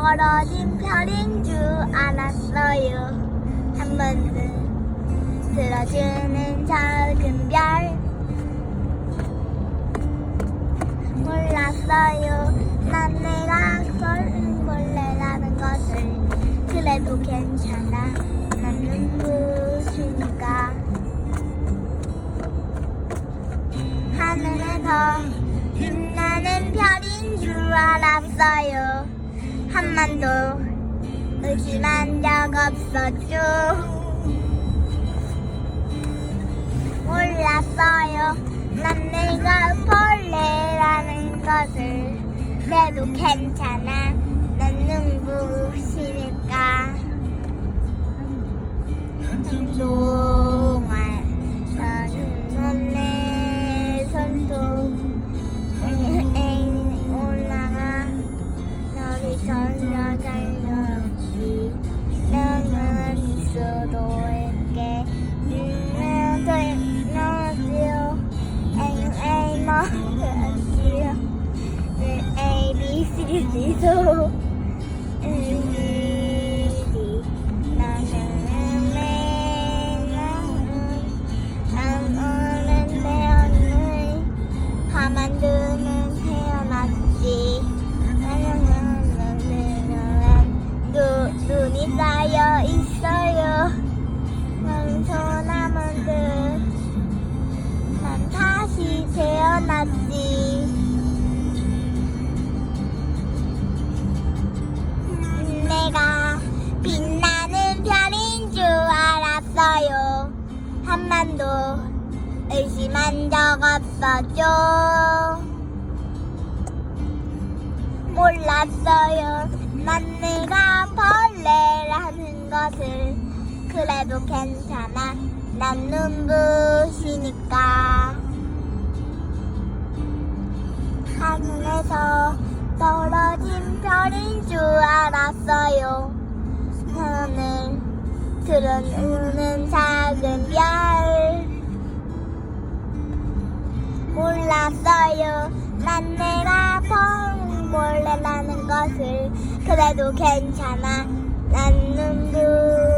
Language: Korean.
떨어진 별인 줄 알았어요. 한 번도 들어주는 작은 별. 몰랐어요. 난 내가 벌레라는 것을. 그래도 괜찮아. 난 눈부시니까. 하늘에서 빛나는 별인 줄 알았어요. 한 번도 의심한 적 없었죠. 몰랐어요. 난 내가 벌레라는 것을. 그래도 괜찮아. 난 눈부시니까. 한 A B C D 한 번도 의심한 적 없었죠. 몰랐어요. 난 내가 벌레라는 것을. 그래도 괜찮아. 난 눈부시니까. 하늘에서 떨어진 별인 줄 알았어요. 하늘 들어오는 작 몰라요. 난 내가 뻥몰래라는 것을 그래도 괜찮아. 난 눈도